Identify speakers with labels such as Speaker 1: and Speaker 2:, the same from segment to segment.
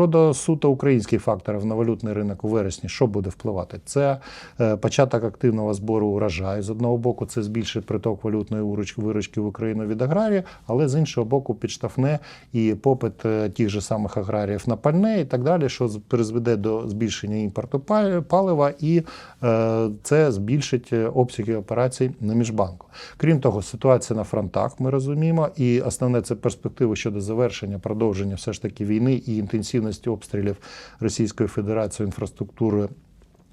Speaker 1: Щодо суто українських факторів на валютний ринок у вересні, що буде впливати? Це е, початок активного збору урожаю. З одного боку, це збільшить приток валютної виручки в Україну від аграрії, але з іншого боку, підштовхне і попит е, тих же самих аграріїв на пальне і так далі, що призведе до збільшення імпорту палива, і е, це збільшить обсяги операцій на міжбанку. Крім того, ситуація на фронтах ми розуміємо, і основне це перспективи щодо завершення, продовження все ж таки війни і обстрілів Російської Федерації інфраструктури.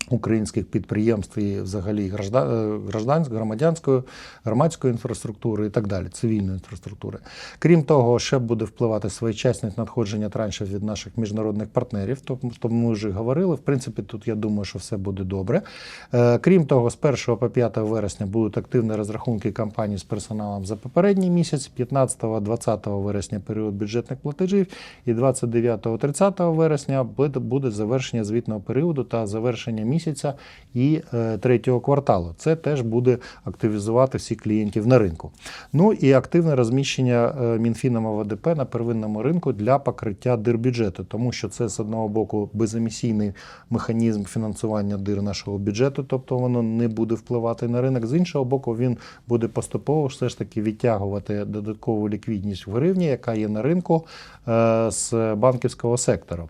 Speaker 1: Українських підприємств і взагалі е, гражданської, громадянської, громадської інфраструктури і так далі, цивільної інфраструктури. Крім того, ще буде впливати своєчасність надходження траншів від наших міжнародних партнерів. Тому ми вже говорили. В принципі, тут я думаю, що все буде добре. Е, Крім того, з 1 по 5 вересня будуть активні розрахунки кампанії з персоналом за попередній місяць, 15-20 вересня період бюджетних платежів, і 29-30 вересня буде завершення звітного періоду та завершення місяця і е, третього кварталу. Це теж буде активізувати всіх клієнтів на ринку. Ну і активне розміщення е, Мінфіном ОВДП на первинному ринку для покриття дир бюджету, тому що це з одного боку беземісійний механізм фінансування дир нашого бюджету, тобто воно не буде впливати на ринок. З іншого боку, він буде поступово все ж таки відтягувати додаткову ліквідність в гривні, яка є на ринку е, з банківського сектору.